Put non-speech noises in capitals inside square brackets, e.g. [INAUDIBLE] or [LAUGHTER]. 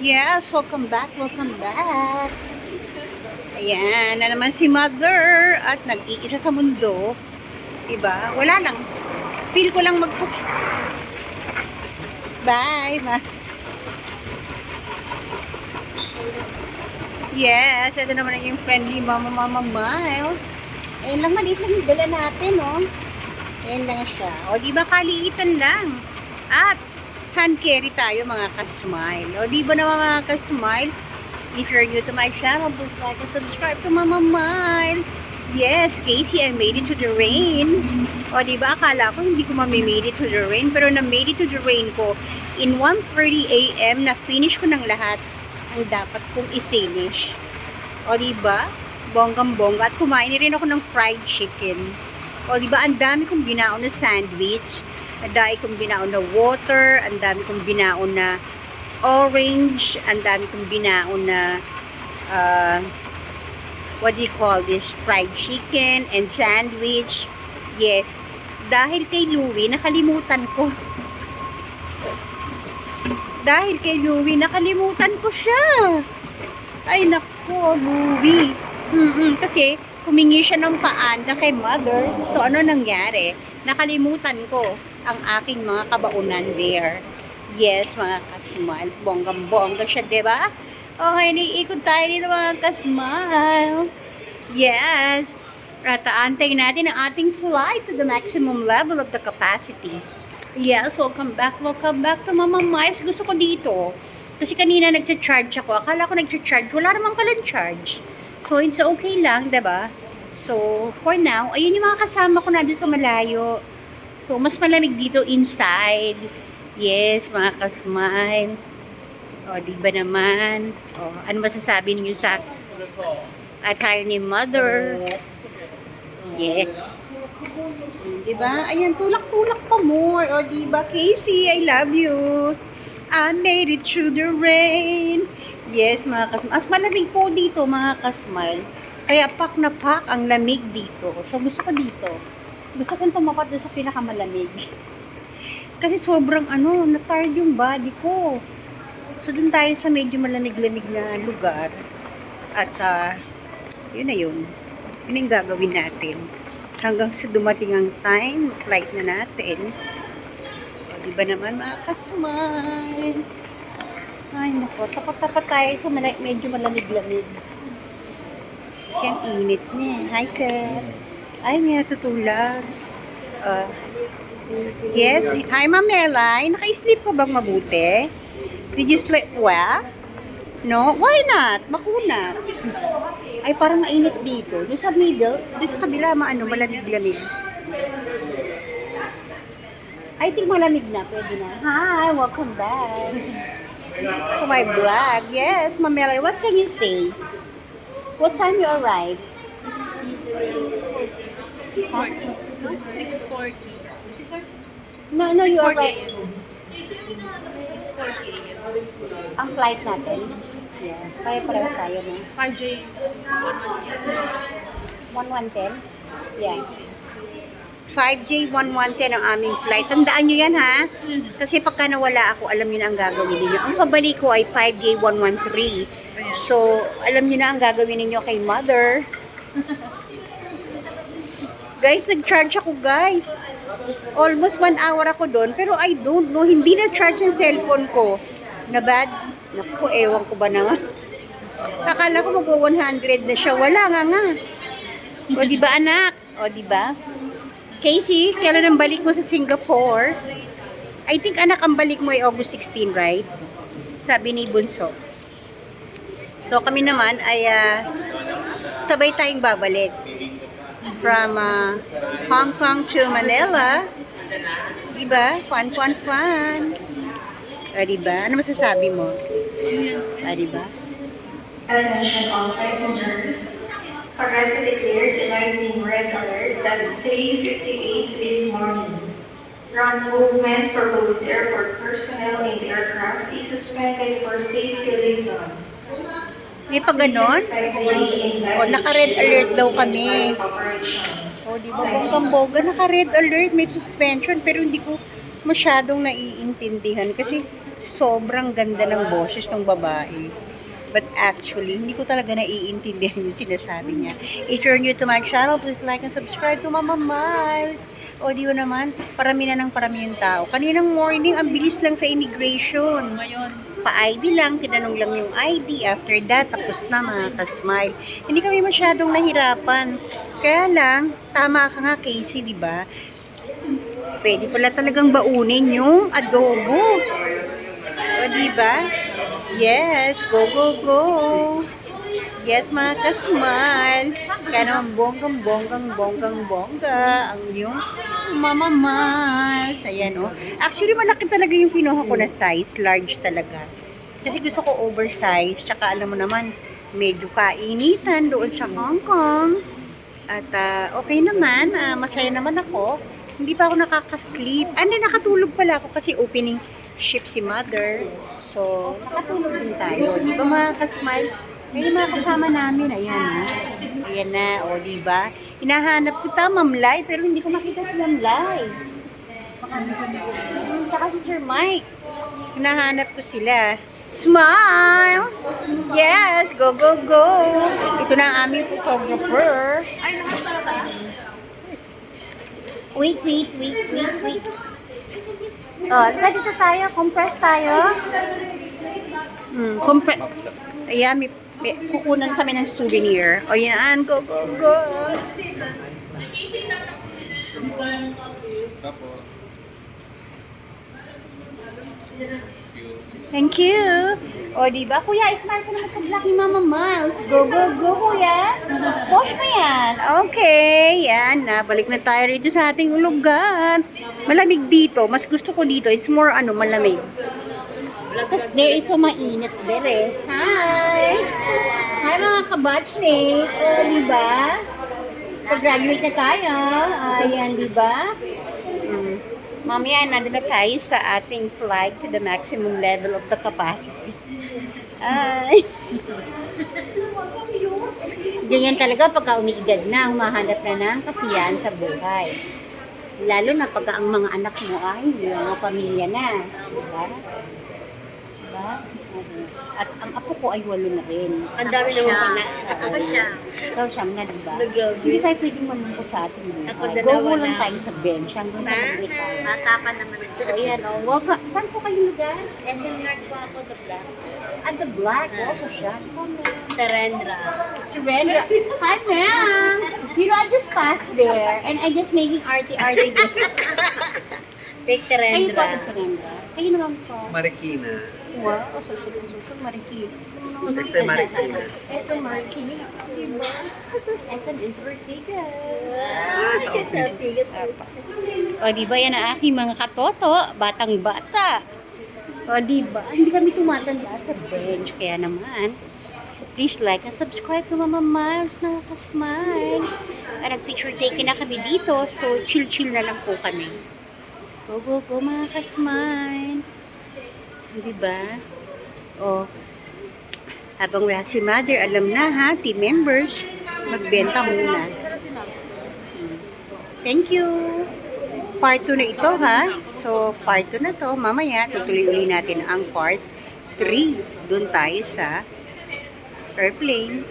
Yes, welcome back, welcome back. Ayan, na naman si Mother at nag-iisa sa mundo. Diba? Wala lang. Feel ko lang magsas... Bye, ma. Yes, ito naman yung friendly Mama Mama Miles. Ayan lang, maliit lang yung dala natin, oh. Ayan lang siya. O, di ba kaliitan lang. At, hand carry tayo mga ka-smile. O, di ba naman mga ka-smile? If you're new to my channel, please like and subscribe to Mama Miles. Yes, Casey, I made it to the rain. O, di ba? Akala ko hindi ko mamimade it to the rain. Pero na-made it to the rain ko. In 1.30 a.m., na-finish ko ng lahat ang dapat kong i-finish. O, di ba? Bonggang-bongga. At kumain rin ako ng fried chicken. O, di ba? Ang dami kong binaon na sandwich. Ang dami kong binaon na water. Ang dami kong binaon na orange. Ang dami kong binaon na uh, what do you call this? Fried chicken and sandwich. Yes. Dahil kay Louie, nakalimutan ko. [LAUGHS] Dahil kay Louie, nakalimutan ko siya. Ay, nako, Louie. Mm-mm, kasi, humingi siya ng paanda kay mother. So, ano nangyari? Nakalimutan ko ang aking mga kabaunan there. Yes, mga kasmiles. Bonggang-bongga siya, ba? Okay, niikot tayo dito mga kasmile. Yes. At natin ang ating flight to the maximum level of the capacity. Yes, welcome back, welcome back to Mama Mais. Gusto ko dito. Kasi kanina nagcha-charge ako. Akala ko nagcha-charge. Wala naman pala charge. So, it's okay lang, ba? So, for now, ayun yung mga kasama ko na sa malayo. So, mas malamig dito inside. Yes, mga kasmile. O, di ba naman? O, ano masasabi niyo sa attire ni mother? Yeah. Di ba? Ayan, tulak-tulak pa more. O, di ba? Casey, I love you. I made it through the rain. Yes, mga kasmile. As malamig po dito, mga kasmile. Kaya pak na pak ang lamig dito. So, gusto ko dito. Gusto kong tumapat doon sa pinakamalamig. Kasi sobrang ano, na-tired yung body ko. So, dun tayo sa medyo malamig-lamig na lugar. At, ah, yun na yun. Yun yung gagawin natin. Hanggang sa dumating ang time, flight na natin. O, di ba naman mga kasmile? Ay, nako. Tapat-tapat tayo sa medyo malamig-lamig. Kasi ang init niya. Hi, sir. Ay, may natutulog. Ah, yes. Hi, Ma'am Melay. Naka-sleep ka bang mabuti? Did you sleep well? No? Why not? Makuna. Ay, parang mainit dito. Doon sa middle, doon sa kabila, maano, malamig-lamig. I think malamig na. Pwede na. Hi, welcome back to my vlog. Yes, Mamela, what can you say? What time you arrived? 640. 640. No, no, you 640 arrived. a.m. 640 a.m. Ang flight natin. Yeah. Kaya pareho tayo, no? 5J. 1110? Yeah. 5J1110 ang aming flight. Tandaan nyo yan, ha? Kasi pagka nawala ako, alam nyo na ang gagawin ninyo. Ang pabalik ko ay 5J113. So, alam nyo na ang gagawin ninyo kay mother. Guys, nag-charge ako, guys. Almost one hour ako doon. Pero I don't know, hindi na-charge ang cellphone ko. Na bad? Naku, ewan ko ba na nga. Akala ko magwa 100 na siya. Wala nga nga. O, di ba anak? O, di ba? Casey, kailan ang balik mo sa Singapore? I think anak ang balik mo ay August 16, right? Sabi ni Bunso. So kami naman ay ah, sabay tayong babalik. From ah, Hong Kong to Manila. Diba? Fun, fun, fun. Ah, diba? Ano masasabi mo? Ah, diba? Attention all passengers. Pagasa declared a lightning red alert at 3.58 this morning. Ground movement for both airport personnel and aircraft is suspended for safety reasons. May pa ganon? O, naka-red alert daw kami. O, di ba? Bonggang boga, naka-red alert, may suspension, pero hindi ko masyadong naiintindihan kasi sobrang ganda ng boses ng babae. But actually, hindi ko talaga naiintindihan yung sinasabi niya. If you're new to my channel, please like and subscribe to Mama Miles. O di naman, parami na ng parami yung tao. Kaninang morning, ang bilis lang sa immigration. Ngayon, Pa-ID lang, tinanong lang yung ID. After that, tapos na mga ka-smile. Hindi kami masyadong nahirapan. Kaya lang, tama ka nga Casey, di ba? Pwede pala talagang baunin yung adobo. O, di ba? Yes, go, go, go. Yes, mga kasmal. Kaya naman bonggang, bonggang, bonggang, bongga. Ang yung Mama. Ayan, oh. Actually, malaki talaga yung kinuha ko na size. Large talaga. Kasi gusto ko oversize. Tsaka alam mo naman, medyo kainitan doon sa Hong Kong. At ah, okay naman, ah, masaya naman ako. Hindi pa ako nakaka-sleep. Hindi, nakatulog pala ako kasi opening ship si mother. So, nakatulog din tayo. Di ba mga kasmile? May mga kasama namin. Ayan, oh. Ayan na, o, di ba? Hinahanap ko ta, Mamlay, pero hindi ko makita si Mamlay. Hmm, Tsaka si Sir Mike. Hinahanap ko sila. Smile! Yes! Go, go, go! Ito na ang aming photographer. ay, nakasarata. Wait, wait, wait, wait, wait. Oh, dito tayo. Compress tayo. Hmm, compress. Ayan, may, kukunan kami ng souvenir. O yan, go, go, go. Thank you. O, di ba? Kuya, smile ka naman sa vlog ni Mama Miles. Go, go, go, kuya. Post mo yan. Okay, yan. Nabalik na tayo rito sa ating lugar. Malamig dito. Mas gusto ko dito. It's more, ano, malamig. Tapos there is so mainit there eh. Hi! Hi mga kabatchmate! O, di ba? Pag-graduate na tayo. Ayan, di ba? Mm. Mamaya, nandun na tayo sa ating flight to the maximum level of the capacity. Ay! Ganyan talaga pagka umiidad na, humahanap na ng kasiyahan sa buhay. Lalo na pagka ang mga anak mo ay mga pamilya na. Diba? Oo. At ang apo ko ay walo na rin. Ang dami naman pala. Ako siya. Ikaw siyang na, diba? Nag-graduate. Hindi tayo pwedeng malungkot sa ating buhay. Ako Go dalawa lang na. tayo sa bench hanggang sa mag-retire. Bata pa naman ito. So, ayan, oh. Welcome. Saan po kayo lugar? SM Nerd po ako, the black. At the black. Also siya. Ikaw, ma'am. Sarendra. Surrender. Hi, ma'am. You know, I just passed there and I just making arty-arty. [LAUGHS] Take Kayo po, Surrender. Kayo naman po. Marikina. Wow, oh, social, social, marikina. Este Marikina. SM Marikina. Diba? SM is Ortigas. Ah, sa Ortigas. O, di ba yan ang aking mga katoto, batang bata. O, di ba? Hindi kami tumatanda sa bench. Kaya naman, please like and subscribe to Mama Miles, mga kasmile. At nag-picture taken na kami dito, so chill-chill na lang po kami. Go, go, go, mga kasmile. Di ba? O, habang wala si mother, alam na ha, team members, magbenta muna. Thank you! Part 2 na ito ha. So, part 2 na to. Mamaya, tutuloy uli natin ang part 3. Doon tayo sa airplane.